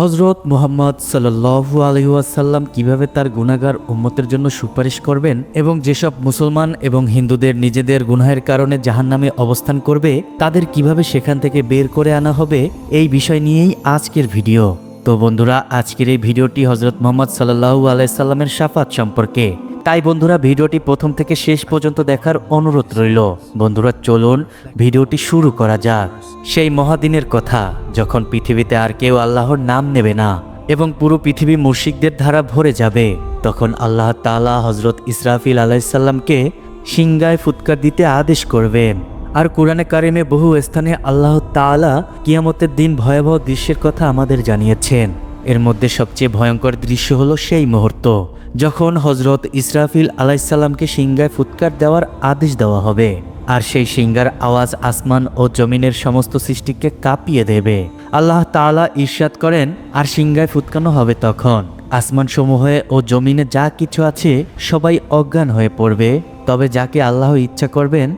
হজরত মুহাম্মদ সাল্লু আলহিউসাল্লাম কীভাবে তার গুণাগার উম্মতের জন্য সুপারিশ করবেন এবং যেসব মুসলমান এবং হিন্দুদের নিজেদের গুনাহের কারণে জাহান নামে অবস্থান করবে, তাদের কীভাবে সেখান থেকে বের করে আনা হবে, এই বিষয় নিয়েই আজকের ভিডিও। তো বন্ধুরা, আজকের এই ভিডিওটি হজরত মোহাম্মদ সাল্লাহু আলাইসাল্লামের সাফাত সম্পর্কে। তাই বন্ধুরা ভিডিওটি প্রথম থেকে শেষ পর্যন্ত দেখার অনুরোধ রইল। বন্ধুরা, চলুন ভিডিওটি শুরু করা যাক। সেই মহাদিনের কথা, যখন পৃথিবীতে আর কেউ আল্লাহর নাম নেবে না এবং পুরো পৃথিবী মুর্শিকদের ধারা ভরে যাবে, তখন আল্লাহ তাআলা হজরত ইসরাফিল আলাইসাল্লামকে সিংগায় ফুৎকার দিতে আদেশ করবেন। আর কোরআনে কারিমে বহু স্থানে আল্লাহ তাআলা কিয়ামতের দিন ভয়াবহ দৃশ্যের কথা আমাদের জানিয়েছেন। এর মধ্যে সবচেয়ে ভয়ঙ্কর দৃশ্য হলো সেই মুহূর্ত। যখন হজরত ইসরাফিল আলাইসাল্লামকে সিংগায় ফুৎকার দেওয়ার আদেশ দেওয়া হবে, আর সেই সিঙ্গার আওয়াজ আসমান ও জমিনের সমস্ত সৃষ্টিকে কাঁপিয়ে দেবে। আল্লাহ তাআলা ঈর্ষাদ করেন, আর সিংগায় ফুৎকানো হবে তখন। আসমান সমূহে ও জমিনে যা কিছু আছে সবাই অজ্ঞান হয়ে পড়বে, তবে যাকে আল্লাহ ইচ্ছা করবেন,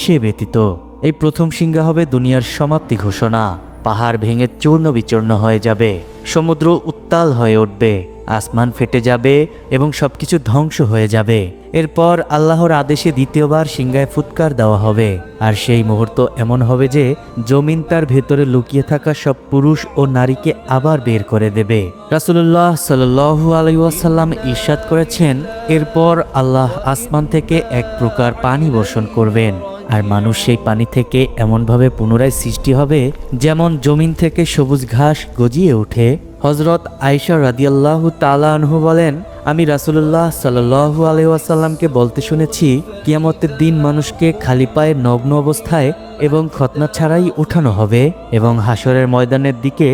সে ব্যতীত। এই প্রথম সিংহা হবে দুনিয়ার সমাপ্তি ঘোষণা। পাহাড় ভেঙে চূর্ণ বিচূর্ণ হয়ে যাবে। সমুদ্র উত্তাল হয়ে উঠবে। আসমান ফেটে যাবে এবং সবকিছু ধ্বংস হয়ে যাবে। এরপর আল্লাহর আদেশে দ্বিতীয়বার সিংহায় ফুৎকার দেওয়া হবে। আর সেই মুহূর্ত এমন হবে যে, জমিন তার ভেতরে লুকিয়ে থাকা সব পুরুষ ও নারীকে আবার বের করে দেবে। রাসুল্লাহ সাল্লু আলাইসাল্লাম ঈর্ষাদ করেছেন, এরপর আল্লাহ আসমান থেকে এক প্রকার পানি বর্ষণ করবেন। আর মানুষ সেই পানি থেকে এমনভাবে পুনরায় সৃষ্টি হবে, যেমন জমিন থেকে সবুজ ঘাস গজিয়ে ওঠে হজরত আয়সা রাদিয়াল্লাহু তালা আনহু বলেন, আমি রাসুল্লাহ সাল্লু আলহাসাল্লামকে বলতে শুনেছি, কিয়ামতের দিন মানুষকে খালি পায়ে নগ্ন অবস্থায় এবং খতনা ছাড়াই উঠানো হবে এবং হাসরের ময়দানের দিকে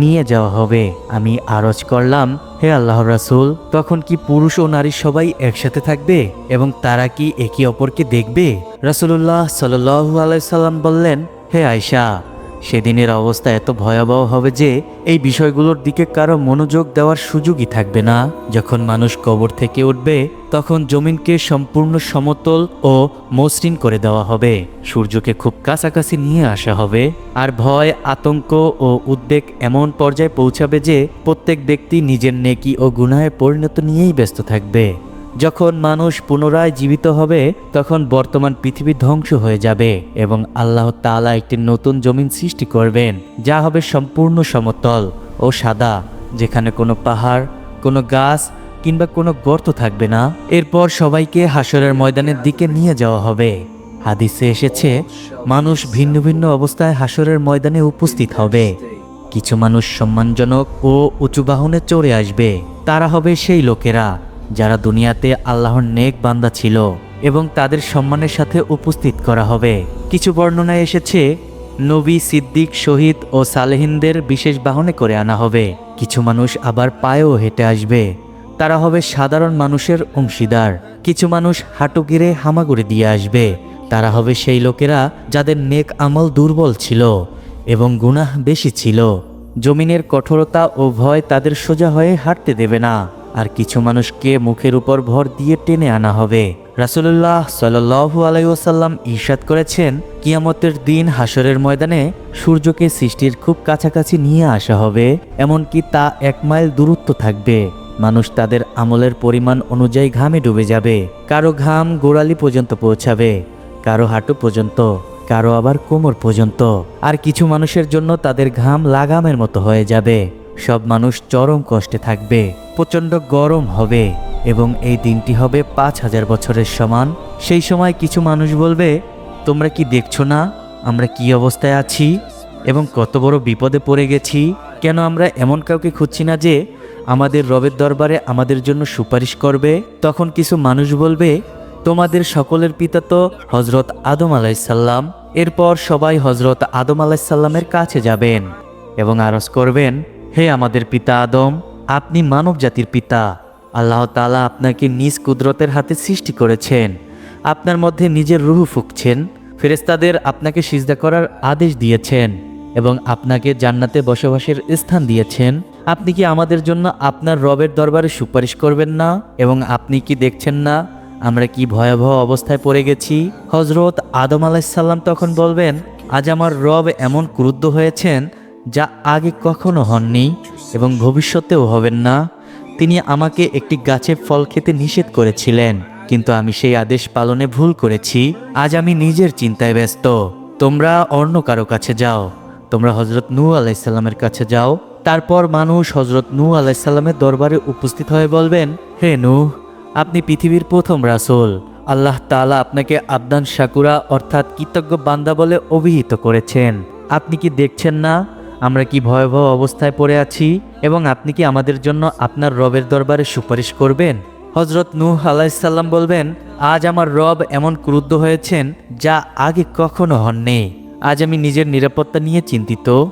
নিয়ে যাওয়া হবে। আমি আরজ করলাম, হে আল্লাহ রাসুল, তখন কি পুরুষ ও নারী সবাই একসাথে থাকবে এবং তারা কি একে অপরকে দেখবে? রাসুল্লাহ সাল্লু আলাইসাল্লাম বললেন, হে আয়সা সেদিনের অবস্থা এত ভয়াবহ হবে যে এই বিষয়গুলোর দিকে কারও মনোযোগ দেওয়ার সুযোগই থাকবে না। যখন মানুষ কবর থেকে উঠবে, তখন জমিনকে সম্পূর্ণ সমতল ও মসৃণ করে দেওয়া হবে। সূর্যকে খুব কাছাকাছি নিয়ে আসা হবে। আর ভয়, আতঙ্ক ও উদ্বেগ এমন পর্যায়ে পৌঁছাবে যে প্রত্যেক ব্যক্তি নিজের নেকি ও গুনাহে পরিণত নিয়েই ব্যস্ত থাকবে। যখন মানুষ পুনরায় জীবিত হবে, তখন বর্তমান পৃথিবী ধ্বংস হয়ে যাবে এবং আল্লাহ তাআলা একটি নতুন জমিন সৃষ্টি করবেন, যা হবে সম্পূর্ণ সমতল ও সাদা, যেখানে কোনো পাহাড়, কোনো গাছ কিংবা কোনো গর্ত থাকবে না। এরপর সবাইকে হাসরের ময়দানের দিকে নিয়ে যাওয়া হবে। হাদিসে এসেছে, মানুষ ভিন্ন ভিন্ন অবস্থায় হাসরের ময়দানে উপস্থিত হবে। কিছু মানুষ সম্মানজনক ও উঁচু বাহনে চড়ে আসবে। তারা হবে সেই লোকেরা। যারা দুনিয়াতে আল্লাহর নেক বান্দা ছিল এবং তাদের সম্মানের সাথে উপস্থিত করা হবে। কিছু বর্ণনায় এসেছে, নবী, সিদ্দিক, শহীদ ও সালেহিনদের বিশেষ বাহনে করে আনা হবে। কিছু মানুষ আবার পায়েও হেঁটে আসবে। তারা হবে সাধারণ মানুষের অংশীদার। কিছু মানুষ হাঁটু গিরে হামাগুড়ি দিয়ে আসবে। তারা হবে সেই লোকেরা যাদের নেক আমল দুর্বল ছিল এবং গুনাহ বেশি ছিল। জমিনের কঠোরতা ও ভয় তাদের সোজা হয়ে হাঁটতে দেবে না। আর কিছু মানুষকে মুখের উপর ভর দিয়ে টেনে আনা হবে। রাসুল্লাহ সাল্লু আলাইসাল্লাম ঈর্ষাদ করেছেন, কিয়ামতের দিন হাসরের ময়দানে সূর্যকে সৃষ্টির খুব কাছাকাছি নিয়ে আসা হবে, এমনকি তা এক মাইল দূরত্ব থাকবে। মানুষ তাদের আমলের পরিমাণ অনুযায়ী ঘামে ডুবে যাবে। কারও ঘাম গোড়ালি পর্যন্ত পৌঁছাবে, কারও হাঁটু পর্যন্ত, কারও আবার কোমর পর্যন্ত। আর কিছু মানুষের জন্য তাদের ঘাম লাগামের মতো হয়ে যাবে। সব মানুষ চরম কষ্টে থাকবে। প্রচণ্ড গরম হবে এবং এই দিনটি হবে পাঁচ হাজার বছরের সমান। সেই সময় কিছু মানুষ বলবে, তোমরা কি দেখছ না? আমরা কি অবস্থায় আছি? এবং কত বড় বিপদে পড়ে গেছি? কেন আমরা এমন কাউকে খুঁজছি না যে আমাদের রবের দরবারে আমাদের জন্য সুপারিশ করবে? তখন কিছু মানুষ বলবে, তোমাদের সকলের পিতা তো হজরত আদম আলাইসাল্লাম এরপর সবাই হজরত আদম আলাইসাল্লামের কাছে যাবেন এবং আরজ করবেন, হে আমাদের পিতা আদম আপনি মানব জাতির পিতা। আল্লাহ তালা আপনাকে নিজ কুদরতের হাতে সৃষ্টি করেছেন। আপনার মধ্যে নিজের রুহু ফুঁকছেন। ফেরেস্তাদের আপনাকে সিজদা করার আদেশ দিয়েছেন এবং আপনাকে জান্নাতে বসবাসের স্থান দিয়েছেন। আপনি কি আমাদের জন্য আপনার রবের দরবারে সুপারিশ করবেন না? এবং আপনি কি দেখছেন না? আমরা কি ভয়াবহ অবস্থায় পড়ে গেছি? হজরত আদম আলাইসাল্লাম তখন বলবেন, আজ আমার রব এমন ক্রুদ্ধ হয়েছেন যা আগে কখনো হননি। এবং ভবিষ্যতেও হবেন না। তিনি আমাকে একটি গাছের ফল খেতে নিষেধ করেছিলেন, কিন্তু আমি সেই আদেশ পালনে ভুল করেছি। আজ আমি নিজের চিন্তায় ব্যস্ত। তোমরা অন্য কারও কাছে যাও। তোমরা হজরত নূ আলাইসাল্লামের কাছে যাও। তারপর মানুষ হজরত নূ আলাইসাল্লামের দরবারে উপস্থিত হয়ে বলবেন, হে নূ আপনি পৃথিবীর প্রথম রাসুল। আল্লাহ তাআলা আপনাকে আবদান শাকুরা অর্থাৎ কৃতজ্ঞ বান্দা বলে অভিহিত করেছেন। আপনি কি দেখছেন না? আমরা কি ভয়াবহ অবস্থায় পড়ে আছি এবং আপনি কি আমাদের জন্য আপনার রবের দরবারে সুপারিশ করবেন? হজরত নূহ আলাইসাল্লাম বলবেন, আজ আমার রব এমন ক্রুদ্ধ হয়েছেন যা আগে কখনো হননি। আজ আমি নিজের নিরাপত্তা নিয়ে চিন্তিত।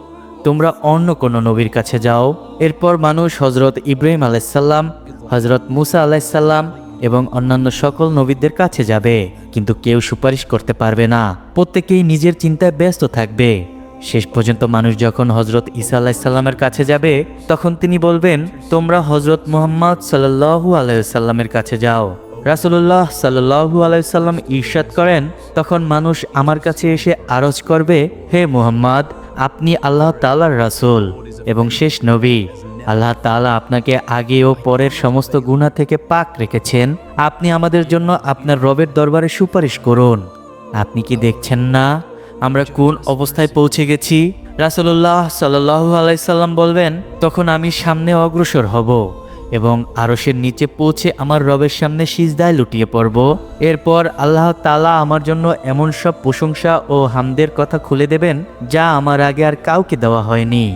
তোমরা অন্য কোনো নবীর কাছে যাও। এরপর মানুষ হজরত ইব্রাহিম আলাইসাল্লাম হজরত মুসা আলাইসাল্লাম এবং অন্যান্য সকল নবীদের কাছে যাবে। কিন্তু কেউ সুপারিশ করতে পারবে না। প্রত্যেকেই নিজের চিন্তায় ব্যস্ত থাকবে। শেষ পর্যন্ত মানুষ যখন হজরত ঈসা আলাইসাল্লামের কাছে যাবে, তখন তিনি বলবেন, তোমরা হজরত মুহাম্মদ সাল্লাহু আলাইসাল্লামের কাছে যাও। রাসুল্লাহ সাল্লাহু আলাইসাল্লাম ঈর্ষাদ করেন, তখন মানুষ আমার কাছে এসে আরজ করবে, হে মুহাম্মদ, আপনি আল্লাহ তালার রাসূল এবং শেষ নবী। আল্লাহ তাআলা আপনাকে আগে ও পরের সমস্ত গুণা থেকে পাক রেখেছেন। আপনি আমাদের জন্য আপনার রবের দরবারে সুপারিশ করুন। আপনি কি দেখছেন না? আমরা কোন অবস্থায় পৌঁছে গেছি? রাসুল্লাহ সাল্লাহু আলাইসাল্লাম বলবেন, তখন আমি সামনে অগ্রসর হব এবং আরশের নিচে পৌঁছে আমার রবের সামনে সিজদায় লুটিয়ে পড়ব। এরপর আল্লাহ তালা আমার জন্য এমন সব প্রশংসা ও হামদের কথা খুলে দেবেন, যা আমার আগে আর কাউকে দেওয়া হয়নি।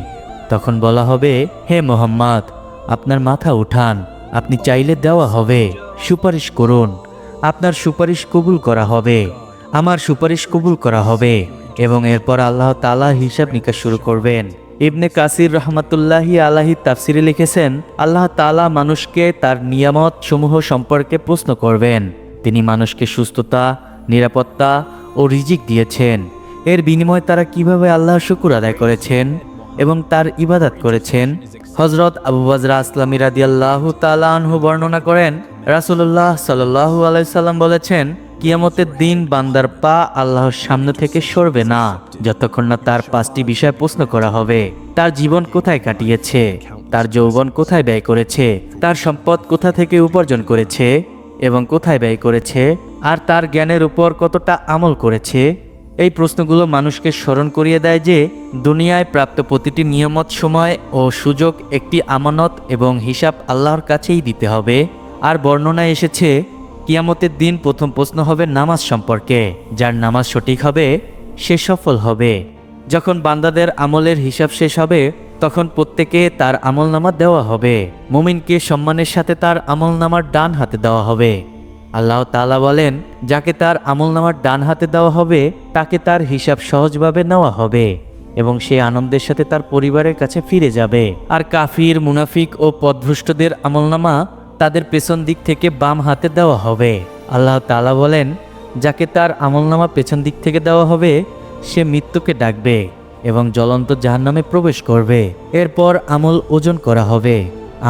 তখন বলা হবে, হে মোহাম্মদ, আপনার মাথা উঠান, আপনি চাইলে দেওয়া হবে। সুপারিশ করুন, আপনার সুপারিশ কবুল করা হবে। আমার সুপারিশ কবুল করা হবে এবং এরপর আল্লাহ তালা হিসাব নিকাশ শুরু করবেন। ইবনে কাসির রহমাতুল্লাহি আলাহি তাফসিরে লিখেছেন, আল্লাহ তালা মানুষকে তার নিয়ামত সমূহ সম্পর্কে প্রশ্ন করবেন। তিনি মানুষকে সুস্থতা, নিরাপত্তা ও রিজিক দিয়েছেন। এর বিনিময়ে তারা কীভাবে আল্লাহ শুকুর আদায় করেছেন এবং তার ইবাদত করেছেন? হজরত আবু বাজরা আসলামী রাদিয়াল্লাহু তাআলা আনহু বর্ণনা করেন, রাসূলুল্লাহ সাল্লাল্লাহু আলাইহি সাল্লাম বলেছেন কিয়ামতের দিন বান্দার পা আল্লাহর সামনে থেকে সরবে না, যতক্ষণ না তার পাঁচটি বিষয় প্রশ্ন করা হবে। তার জীবন কোথায় কাটিয়েছে? তার যৌবন কোথায় ব্যয় করেছে? তার সম্পদ কোথা থেকে উপার্জন করেছে? এবং কোথায় ব্যয় করেছে? আর তার জ্ঞানের উপর কতটা আমল করেছে? এই প্রশ্নগুলো মানুষকে স্মরণ করিয়ে দেয় যে, দুনিয়ায় প্রাপ্ত প্রতিটি নিয়মত সময় ও সুযোগ একটি আমানত এবং হিসাব আল্লাহর কাছেই দিতে হবে। আর বর্ণনায় এসেছে কিয়ামতের দিন প্রথম প্রশ্ন হবে নামাজ সম্পর্কে। যার নামাজ সঠিক হবে, সে সফল হবে। যখন বান্দাদের আমলের হিসাব শেষ হবে, তখন প্রত্যেকে তার আমলনামা দেওয়া হবে। মুমিনকে সম্মানের সাথে তার আমলনামার ডান হাতে দেওয়া হবে। আল্লাহ তাআলা বলেন, যাকে তার আমলনামার ডান হাতে দেওয়া হবে, তাকে তার হিসাব সহজভাবে নেওয়া হবে এবং সে আনন্দের সাথে তার পরিবারের কাছে ফিরে যাবে। আর কাফির, মুনাফিক ও পদভ্রষ্টদের আমলনামা তাদের পেছন দিক থেকে বাম হাতে দেওয়া হবে। আল্লাহ তাআলা বলেন, যাকে তার আমলনামা পেছন দিক থেকে দেওয়া হবে, সে মৃত্যুকে ডাকবে এবং জ্বলন্ত জাহান্নামে প্রবেশ করবে। এরপর আমল ওজন করা হবে।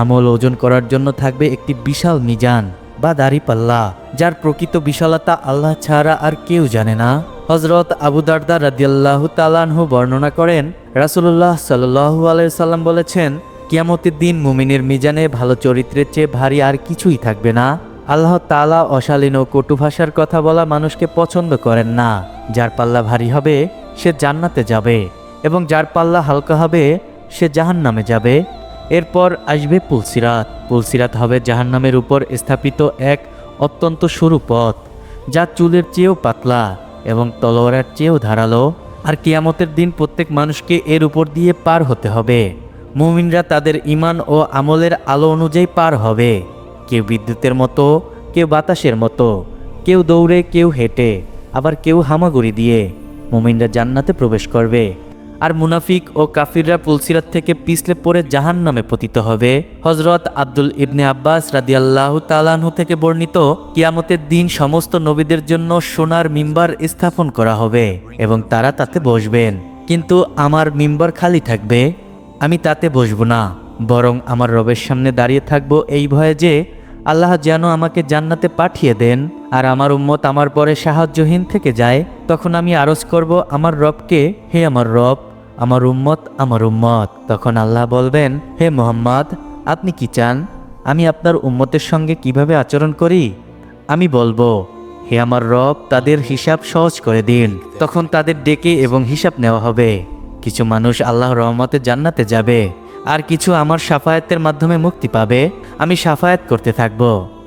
আমল ওজন করার জন্য থাকবে একটি বিশাল মিজান বা দাড়িপাল্লা, যার প্রকৃত বিশালতা আল্লাহ ছাড়া আর কেউ জানে না। হজরত আবু দারদা রাদিয়াল্লাহু তালানহু বর্ণনা করেন রাসুল্লাহ সাল্লু আলাইসাল্লাম বলেছেন কিয়ামতের দিন মুমিনের মিজানে ভালো চরিত্রের চেয়ে ভারী আর কিছুই থাকবে না। আল্লাহ তালা অশালীন ও কটু ভাষার কথা বলা মানুষকে পছন্দ করেন না। যার পাল্লা ভারী হবে, সে জান্নাতে যাবে। এবং যার পাল্লা হালকা হবে, সে জাহান্নামে যাবে। এরপর আসবে পুলসিরাত। পুলসিরাত হবে জাহান্নামের উপর স্থাপিত এক অত্যন্ত সরু পথ, যা চুলের চেয়েও পাতলা এবং তলোয়ারের চেয়েও ধারালো। আর কিয়ামতের দিন প্রত্যেক মানুষকে এর উপর দিয়ে পার হতে হবে। মুমিনরা তাদের ইমান ও আমলের আলো অনুযায়ী পার হবে। কেউ বিদ্যুতের মতো, কেউ বাতাসের মতো, কেউ দৌড়ে, কেউ হেঁটে, আবার কেউ হামাগুড়ি দিয়ে। মুমিনরা জান্নাতে প্রবেশ করবে। আর মুনাফিক ও কাফিররা পুলসিরাত থেকে পিছলে পড়ে জাহান নামে পতিত হবে। হজরত আব্দুল ইবনে আব্বাস রাদিয়াল্লাহু তালাহু থেকে বর্ণিত, কিয়ামতের দিন সমস্ত নবীদের জন্য সোনার মিম্বার স্থাপন করা হবে এবং তারা তাতে বসবেন। কিন্তু আমার মিম্বার খালি থাকবে। আমি তাতে বসবো না, বরং আমার রবের সামনে দাঁড়িয়ে থাকব এই ভয়ে যে আল্লাহ যেন আমাকে জান্নাতে পাঠিয়ে দেন আর আমার উম্মত আমার পরে সাহায্যহীন থেকে যায়, তখন আমি আরজ করব আমার রবকে, হে আমার রব, আমার উম্মত আমার উম্মত। তখন আল্লাহ বলবেন, হে মোহাম্মদ, আপনি কি চান? আমি আপনার উম্মতের সঙ্গে কীভাবে আচরণ করি? আমি বলব, হে আমার রব, তাদের হিসাব সহজ করে দিন, তখন তাদের ডেকে এবং হিসাব নেওয়া হবে। কিছু মানুষ আল্লাহ রহমতে জান্নাতে যাবে, আর কিছু আমার সাফায়াতের মাধ্যমে মুক্তি পাবে, আমি সাফায়াত করতে থাকব।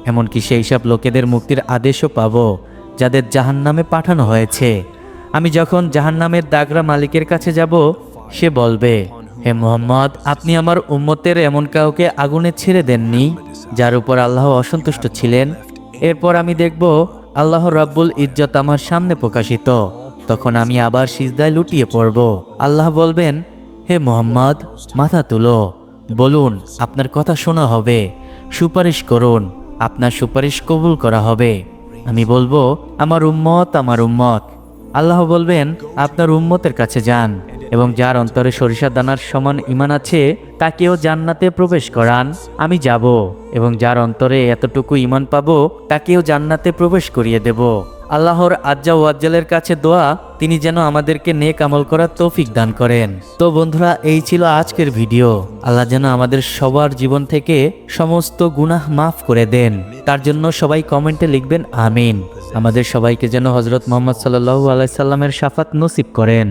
এমনকি সেই সব লোকেদের মুক্তির আদেশও পাবো, যাদের জাহান্নামে পাঠানো হয়েছে। আমি যখন জাহান্নামের দাগরা মালিকের কাছে যাব, সে বলবে, হে মোহাম্মদ, আপনি আমার উম্মতের এমন কাউকে আগুনে ছেড়ে দেননি, যার উপর আল্লাহ অসন্তুষ্ট ছিলেন? এরপর আমি দেখব, আল্লাহ রাব্বুল ইজ্জত আমার সামনে প্রকাশিত। তখন আমি আবার সিজদায় লুটিয়ে পড়ব। আল্লাহ বলবেন, হে মোহাম্মদ, মাথা তুলো। বলুন, আপনার কথা শোনা হবে। সুপারিশ করুন, আপনার সুপারিশ কবুল করা হবে। আমি বলব, আমার উম্মত আমার উম্মত। আল্লাহ বলবেন, আপনার উম্মতের কাছে যান এবং যার অন্তরে সরিষা দানার সমান ইমান আছে, তাকেও জান্নাতে প্রবেশ করান। আমি যাব এবং যার অন্তরে এতটুকু ইমান পাবো, তাকেও জান্নাতে প্রবেশ করিয়ে দেব। আল্লাহর আজ্জা ওয়াজ্জালের কাছে দোয়া, তিনি যেন আমাদেরকে নেক আমল করার তৌফিক দান করেন। তো বন্ধুরা, এই ছিল আজকের ভিডিও। আল্লাহ যেন আমাদের সবার জীবন থেকে সমস্ত গুনাহ মাফ করে দেন। তার জন্য সবাই কমেন্টে লিখবেন, আমিন। আমাদের সবাইকে যেন হজরত মোহাম্মদ সাল্লু আলাইসাল্লামের সাফাত নসিব করেন।